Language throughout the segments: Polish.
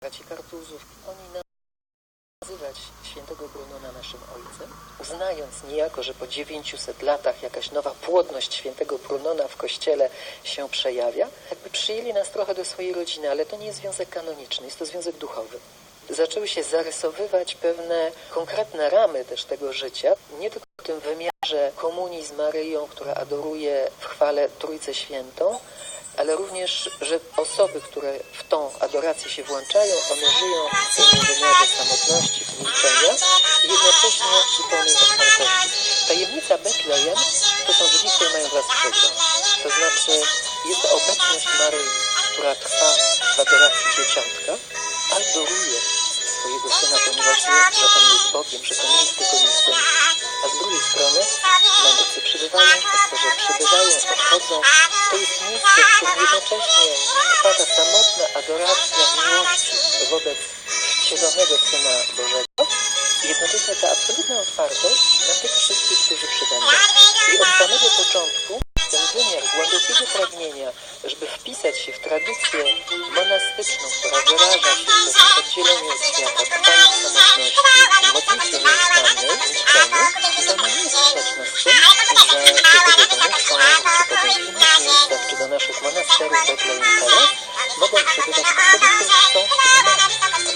braci Kartuzów, oni nazywać świętego Brunona naszym ojcem, uznając niejako, że po 900 latach jakaś nowa płodność świętego Brunona w kościele się przejawia, jakby przyjęli nas trochę do swojej rodziny, ale to nie jest związek kanoniczny, jest to związek duchowy. Zaczęły się zarysowywać pewne konkretne ramy też tego życia, nie tylko w tym wymiarze komunii z Maryją, która adoruje w chwale Trójcę Świętą, ale również, że osoby, które w tą adorację się włączają, one żyją w tym wymiarze samotności, milczenia i jednocześnie zupełnej otwartości. Tajemnica Betlejem to są drzwi, które mają skrzydła. To znaczy jest to obecność Maryi, która trwa w adoracji dzieciątka, adoruje swojego syna, ponieważ wie, że on jest Bogiem, że to nie jest tylko syn. A z drugiej strony mędrcy przybywają, pasterze przybywają, odchodzą. To jest miejsce, w którym jednocześnie trwa samotna adoracja miłości wobec wcielonego Syna Bożego i jednocześnie ta absolutna otwartość na tych wszystkich, którzy przybędą. I od samego początku ten wymiar głębokiego pragnienia, żeby wpisać się w tradycję monastyczną, która wyraża się w pewnym oddzieleniu od świata, trwaniu w samotności i modlitwie nieustannej, milczeniu, to ona nie tym, że do tego domu są, czy to do do naszych monasterów Betlejem teraz, mogą przebywać osoby, które chcą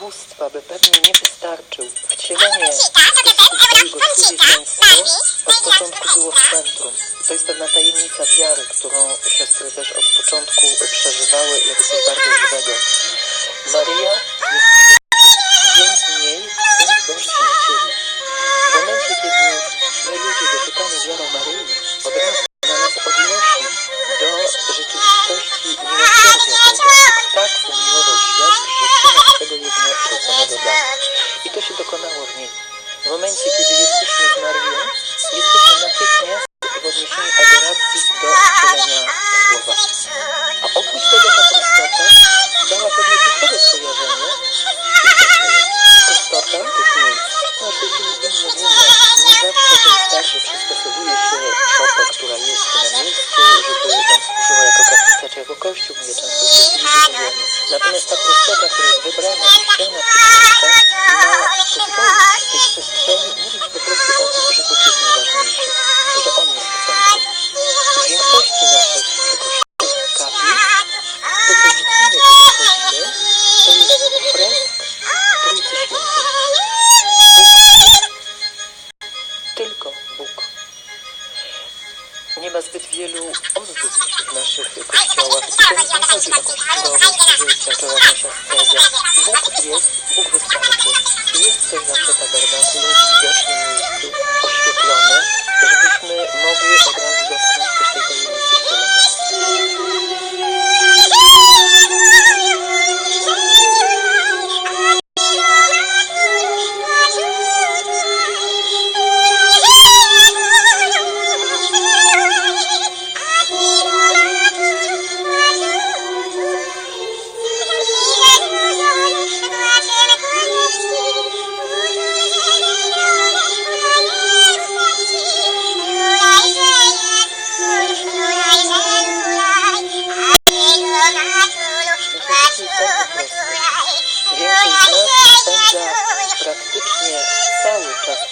ubóstwa by pewnie nie wystarczył. Wcielenie Bóg jest,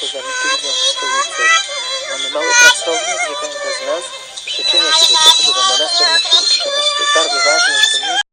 to zabitych związkowiców. Mamy mały pracownik, nie każdy z nas przyczynia się do tego, że ten monaster musi utrzymać. To jest bardzo ważne, że to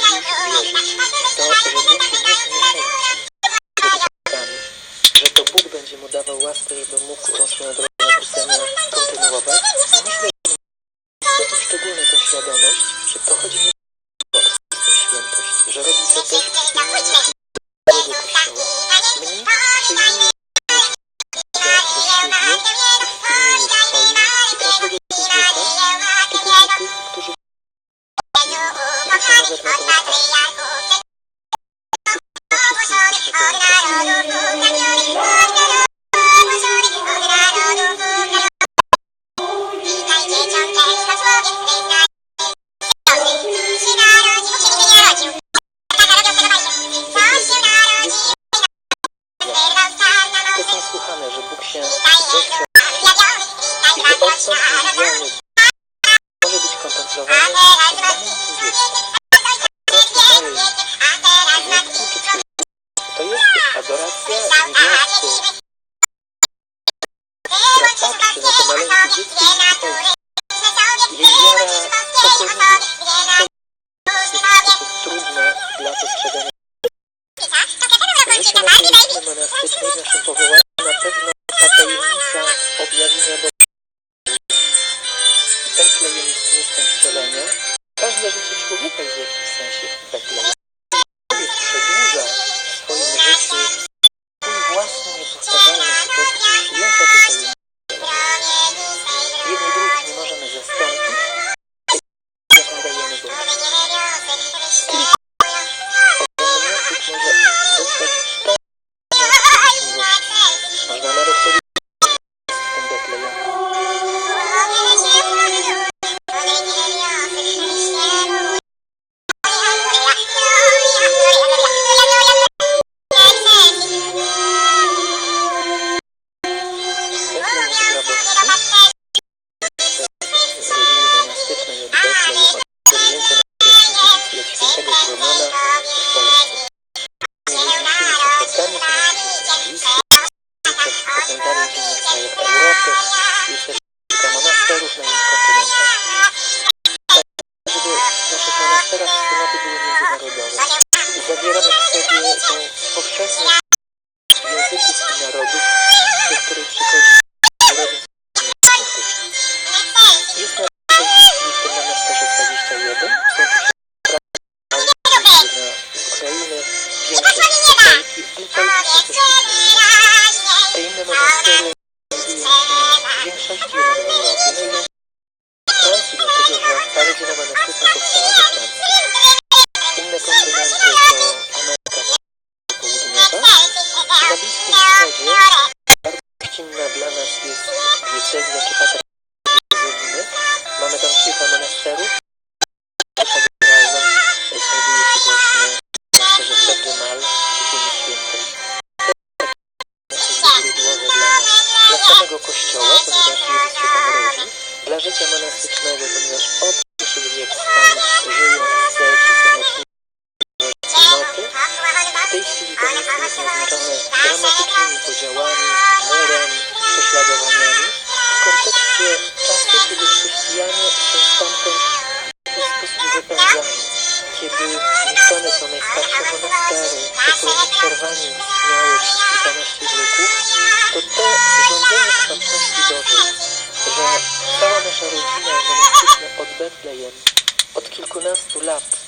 się zmierzyć to, że Bóg się nie zmierzył że to Bóg będzie mu dawał łaskę, żeby mógł rosnąć. relationship but love.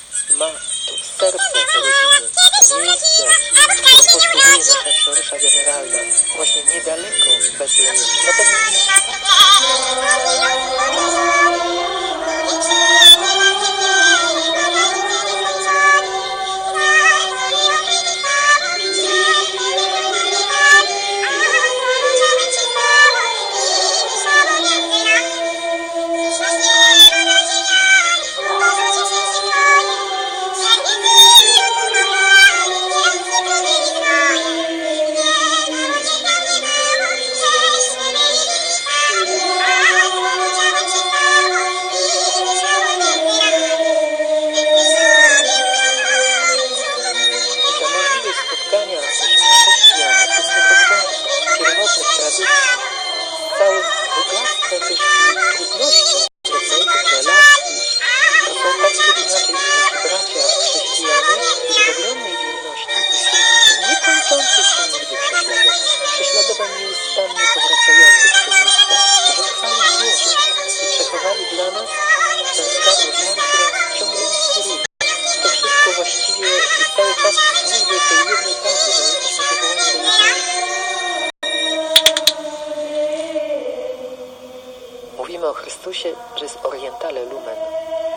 Chrystusie, jest orientale lumen.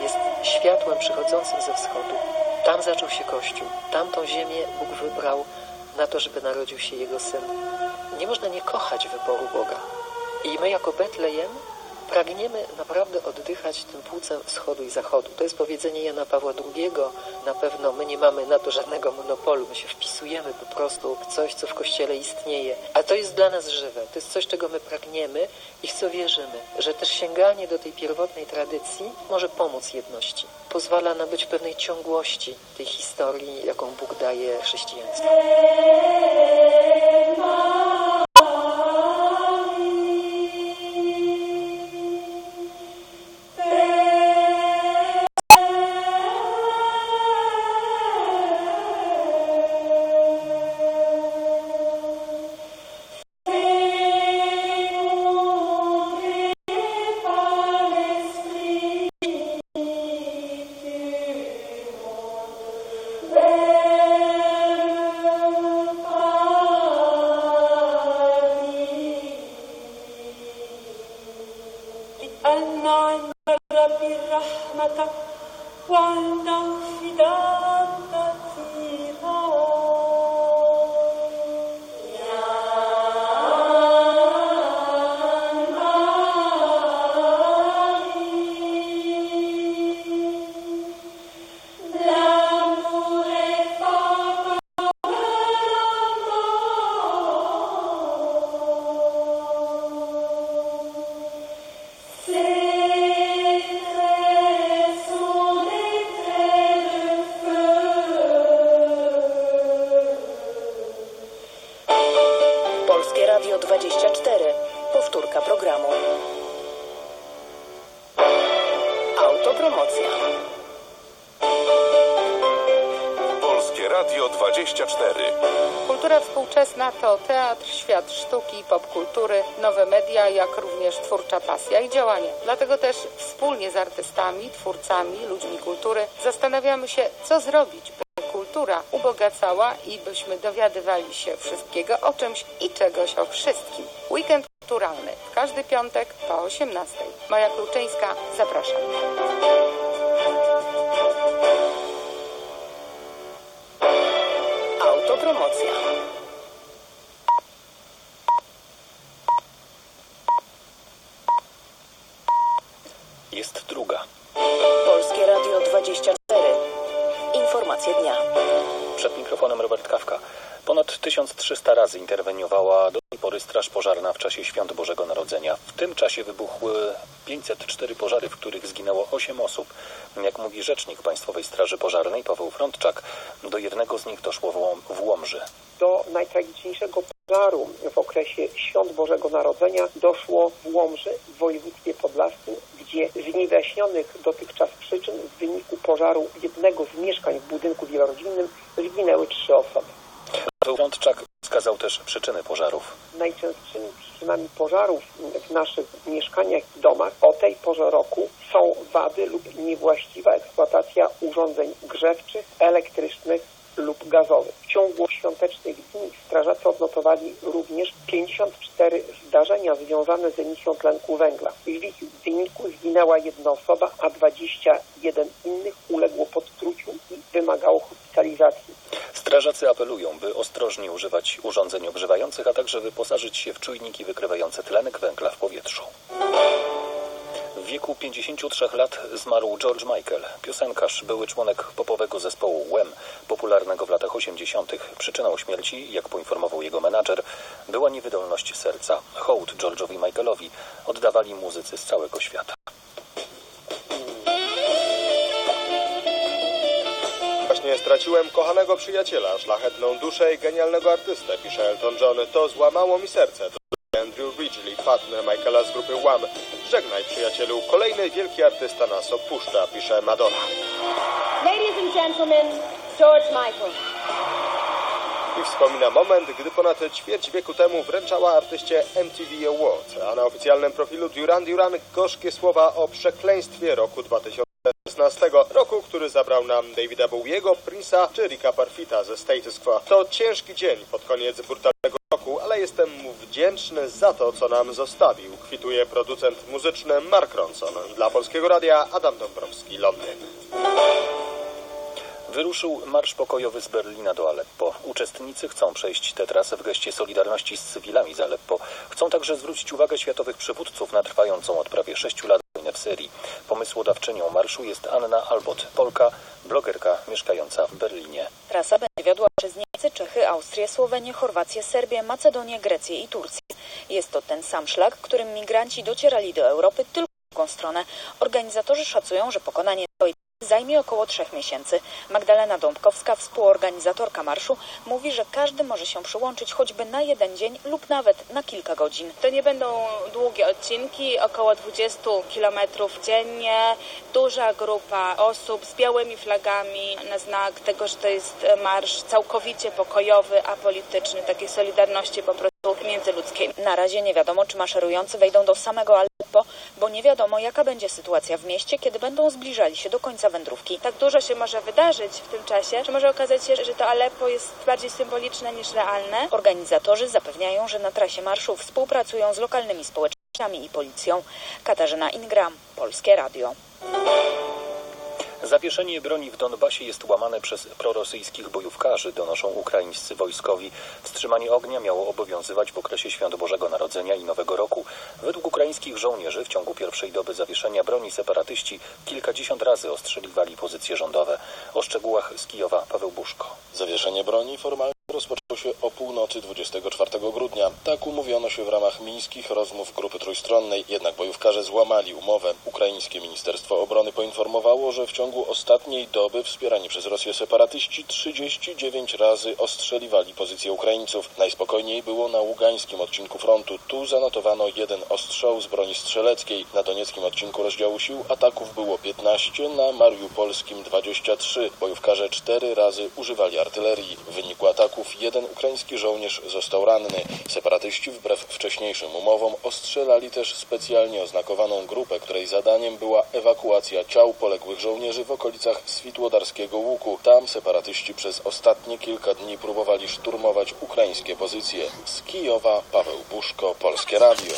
Jest światłem przychodzącym ze wschodu. Tam zaczął się Kościół. Tamtą ziemię Bóg wybrał na to, żeby narodził się Jego Syn. Nie można nie kochać wyboru Boga. I my jako Betlejem pragniemy naprawdę oddychać tym płucem wschodu i zachodu. To jest powiedzenie Jana Pawła II. Na pewno my nie mamy na to żadnego monopolu. My się wpisujemy po prostu w coś, co w Kościele istnieje. A to jest dla nas żywe. To jest coś, czego my pragniemy i w co wierzymy. Że też sięganie do tej pierwotnej tradycji może pomóc jedności. Pozwala na być pewnej ciągłości tej historii, jaką Bóg daje chrześcijaństwu. Współczesna to teatr, świat sztuki, popkultury, nowe media, jak również twórcza pasja i działanie. Dlatego też wspólnie z artystami, twórcami, ludźmi kultury zastanawiamy się, co zrobić, by kultura ubogacała i byśmy dowiadywali się wszystkiego o czymś i czegoś o wszystkim. Weekend kulturalny w każdy piątek po 18. Maja Kluczyńska, zapraszam. Autopromocja. Ponad 1300 razy interweniowała do tej pory Straż Pożarna w czasie Świąt Bożego Narodzenia. W tym czasie wybuchły 504 pożary, w których zginęło 8 osób. Jak mówi rzecznik Państwowej Straży Pożarnej Paweł Frądczak, do jednego z nich doszło w Łomży. Do najtragiczniejszego pożaru w okresie Świąt Bożego Narodzenia doszło w Łomży w województwie podlaskim, gdzie z niewyjaśnionych dotychczas przyczyn w wyniku pożaru jednego z mieszkań w budynku wielorodzinnym zginęły trzy osoby. Paweł wskazał też przyczyny pożarów. Najczęstszymi przyczynami pożarów w naszych mieszkaniach i domach o tej porze roku są wady lub niewłaściwa eksploatacja urządzeń grzewczych, elektrycznych lub gazowych. W ciągu świątecznych dni strażacy odnotowali również 54 zdarzenia związane z emisją tlenku węgla. W wyniku zginęła jedna osoba, a 21 innych uległo podtruciu i wymagało hospitalizacji. Strażacy apelują, by ostrożnie używać urządzeń ogrzewających, a także wyposażyć się w czujniki wykrywające tlenek węgla w powietrzu. W wieku 53 lat zmarł George Michael, piosenkarz, były członek popowego zespołu Wham, popularnego w latach 80. Przyczyną śmierci, jak poinformował jego menadżer, była niewydolność serca. Hołd George'owi Michaelowi oddawali muzycy z całego świata. Właśnie straciłem kochanego przyjaciela, szlachetną duszę i genialnego artystę, pisze Elton John. To złamało mi serce. Andrew Ridgely, partner Michaela z grupy Wham. Żegnaj przyjacielu, kolejny wielki artysta nas opuszcza, pisze Madonna. Ladies and gentlemen, George Michael. I wspomina moment, gdy ponad ćwierć wieku temu wręczała artyście MTV Awards, a na oficjalnym profilu Duran Duran gorzkie słowa o przekleństwie roku 2016, roku, który zabrał nam Davida Bowiego, Prince'a czy Ricka Parfita ze Status Quo. To ciężki dzień pod koniec brutalnego roku, ale jestem mu wdzięczny za to, co nam zostawił, kwituje producent muzyczny Mark Ronson. Dla Polskiego Radia Adam Dąbrowski, Londyn. Wyruszył Marsz Pokojowy z Berlina do Aleppo. Uczestnicy chcą przejść tę trasę w geście solidarności z cywilami z Aleppo. Chcą także zwrócić uwagę światowych przywódców na trwającą od prawie sześciu lat w Syrii. Pomysłodawczynią marszu jest Anna Albot, Polka, blogerka mieszkająca w Berlinie. Trasa będzie wiodła przez Niemcy, Czechy, Austrię, Słowenię, Chorwację, Serbię, Macedonię, Grecję i Turcję. Jest to ten sam szlak, którym migranci docierali do Europy tylko w drugą stronę. Organizatorzy szacują, że pokonanie zajmie około trzech miesięcy. Magdalena Dąbkowska, współorganizatorka marszu, mówi, że każdy może się przyłączyć choćby na jeden dzień lub nawet na kilka godzin. To nie będą długie odcinki, około 20 km dziennie, duża grupa osób z białymi flagami na znak tego, że to jest marsz całkowicie pokojowy, apolityczny, takiej solidarności po prostu międzyludzkiej. Na razie nie wiadomo, czy maszerujący wejdą do samego Aleppo, bo nie wiadomo, jaka będzie sytuacja w mieście, kiedy będą zbliżali się do końca wędrówki. Tak dużo się może wydarzyć w tym czasie, że może okazać się, że to Aleppo jest bardziej symboliczne niż realne. Organizatorzy zapewniają, że na trasie marszu współpracują z lokalnymi społecznościami i policją. Katarzyna Ingram, Polskie Radio. Zawieszenie broni w Donbasie jest łamane przez prorosyjskich bojówkarzy, donoszą ukraińscy wojskowi. Wstrzymanie ognia miało obowiązywać w okresie Świąt Bożego Narodzenia i Nowego Roku. Według ukraińskich żołnierzy w ciągu pierwszej doby zawieszenia broni separatyści kilkadziesiąt razy ostrzeliwali pozycje rządowe. O szczegółach z Kijowa Paweł Buszko. Zawieszenie broni formalnie rozpoczęło się o północy 24 grudnia. Tak umówiono się w ramach mińskich rozmów grupy trójstronnej, jednak bojówkarze złamali umowę. Ukraińskie Ministerstwo Obrony poinformowało, że w ciągu ostatniej doby wspierani przez Rosję separatyści 39 razy ostrzeliwali pozycje Ukraińców. Najspokojniej było na ługańskim odcinku frontu. Tu zanotowano jeden ostrzał z broni strzeleckiej. Na donieckim odcinku rozdziału sił ataków było 15, na mariupolskim 23. Bojówkarze cztery razy używali artylerii. W wyniku ataków jeden ukraiński żołnierz został ranny. Separatyści wbrew wcześniejszym umowom ostrzelali też specjalnie oznakowaną grupę, której zadaniem była ewakuacja ciał poległych żołnierzy w okolicach Switłodarskiego Łuku. Tam separatyści przez ostatnie kilka dni próbowali szturmować ukraińskie pozycje. Z Kijowa Paweł Buszko, Polskie Radio.